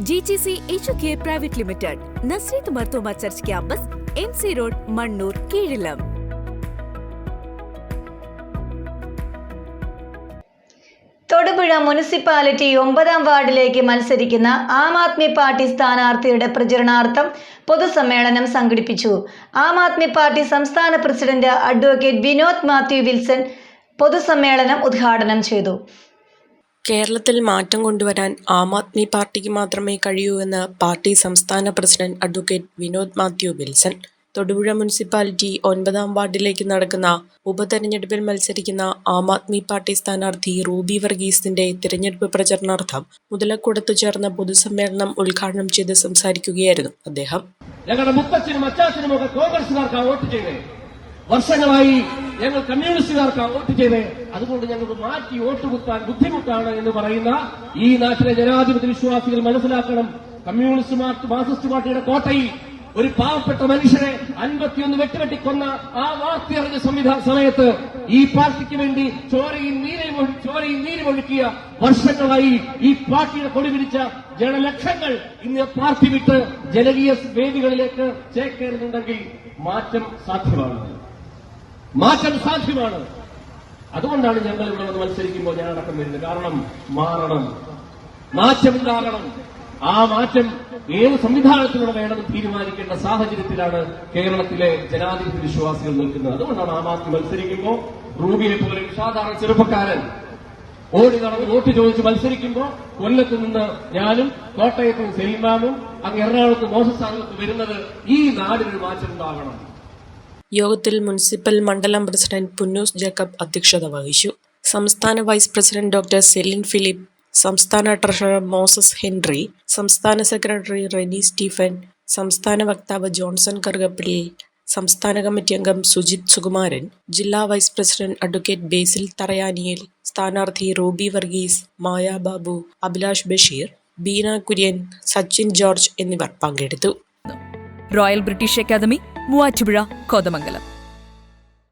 G G C H K private limited Nazareth Marthoma church campus M C road Mannoor Keezhillam Thodupuzha municipality ഒമ്പതാം വാർഡിലേക്ക് മത്സരിക്കുന്ന Aam Aadmi party സ്ഥാനാർത്ഥിയുടെ പ്രചരണാർത്ഥം പൊതുസമ്മേളനം സംഘടിപ്പിച്ചു. ആം ആദ്മി പാർട്ടി സംസ്ഥാന president advocate Vinod Mathew Wilson പൊതുസമ്മേളനം ഉദ്ഘാടനം ചെയ്തു. കേരളത്തിൽ മാറ്റം കൊണ്ടുവരാൻ ആം ആദ്മി പാർട്ടിക്ക് മാത്രമേ കഴിയൂ എന്ന് പാർട്ടി സംസ്ഥാന president advocate Vinod Mathew Wilson. Thodupuzha municipality ഒൻപതാം വാർഡിലേക്ക് നടക്കുന്ന ഉപതെരഞ്ഞെടുപ്പിൽ മത്സരിക്കുന്ന ആം ആദ്മി പാർട്ടി സ്ഥാനാർത്ഥി റൂബി വർഗീസിന്റെ തിരഞ്ഞെടുപ്പ് പ്രചരണാർത്ഥം മുതലക്കുടത്തു ചേർന്ന പൊതുസമ്മേളനം ഉദ്ഘാടനം ചെയ്ത് സംസാരിക്കുകയായിരുന്നു അദ്ദേഹം. ഞങ്ങളുടെ വോട്ട് വർഷങ്ങളായി ഞങ്ങൾ കമ്മ്യൂണിസ്റ്റുകാർക്ക് വോട്ട് ചെയ്ത് അതുകൊണ്ട് ഞങ്ങൾക്ക് മാറ്റി വോട്ട് കുത്താൻ ബുദ്ധിമുട്ടാണ് എന്ന് പറയുന്ന ഈ നാട്ടിലെ ജനാധിപത്യ വിശ്വാസികൾ മനസ്സിലാക്കണം. കമ്മ്യൂണിസ്റ്റ് മാർക്സിസ്റ്റ് പാർട്ടിയുടെ കോട്ടയിൽ ഒരു പാവപ്പെട്ട മനുഷ്യരെ അൻപത്തിയൊന്ന് വെട്ടിവെട്ടിക്കൊന്ന ആ വാർത്തയറിഞ്ഞ സംവിധാന സമയത്ത് ഈ പാർട്ടിക്ക് വേണ്ടി ചോരയും നീരും ഒഴു- ചോരയും നീരും ഒഴുക്കിയ വർഷങ്ങളായി ഈ പാർട്ടിയുടെ കൊടി പിടിച്ച ജനലക്ഷങ്ങൾ ഇന്ന് പാർട്ടി വിട്ട് ജനകീയ വേദികളിലേക്ക് ചേക്കേറുന്നുണ്ടെങ്കിൽ മാറ്റം സാധ്യമാണ് മാറ്റം സാധ്യമാണ്. അതുകൊണ്ടാണ് ഞങ്ങൾ ഇവിടെ വന്ന് മത്സരിക്കുമ്പോൾ ഞാൻ അടക്കം വരുന്നത്. കാരണം മാറണം. മാറ്റം ഉണ്ടാകണം. ആ മാറ്റം ഏത് സംവിധാനത്തിലൂടെ വേണമെന്ന് തീരുമാനിക്കേണ്ട സാഹചര്യത്തിലാണ് കേരളത്തിലെ ജനാധിപത്യ വിശ്വാസികൾ നിൽക്കുന്നത്. അതുകൊണ്ടാണ് ആ ആദ്മി മത്സരിക്കുമ്പോൾ റൂബിയെ പോലെ സാധാരണ ചെറുപ്പക്കാരൻ ഓടി നടന്ന് വോട്ട് ചോദിച്ച് മത്സരിക്കുമ്പോൾ കൊല്ലത്ത് നിന്ന് ഞാനും കോട്ടയത്ത് നിന്ന് സെലിമാമും അങ്ങ് എറണാകുളത്ത് മോശസ്ഥാനത്ത് വരുന്നത് ഈ നാടിനൊരു മാറ്റം ഉണ്ടാകണം. യോഗത്തിൽ മുനിസിപ്പൽ മണ്ഡലം പ്രസിഡന്റ് പുന്നൂസ് ജേക്കബ് അധ്യക്ഷത വഹിച്ചു. സംസ്ഥാന vice president doctor Celine Philip സംസ്ഥാന ട്രഷറർ മോസസ് ഹെൻറി സംസ്ഥാന സെക്രട്ടറി റെനി സ്റ്റീഫൻ സംസ്ഥാന വക്താവ് ജോൺസൺ കറുകപ്പള്ളി സംസ്ഥാന കമ്മിറ്റി അംഗം സുജിത് സുകുമാരൻ ജില്ലാ vice president advocate Basil Tharayaniyil സ്ഥാനാർത്ഥി റോബി വർഗീസ് മായ ബാബു അഭിലാഷ് ബഷീർ ബീന കുര്യൻ സച്ചിൻ ജോർജ് എന്നിവർ പങ്കെടുത്തു. Royal British academy Muvattupuzha Kothamangalam.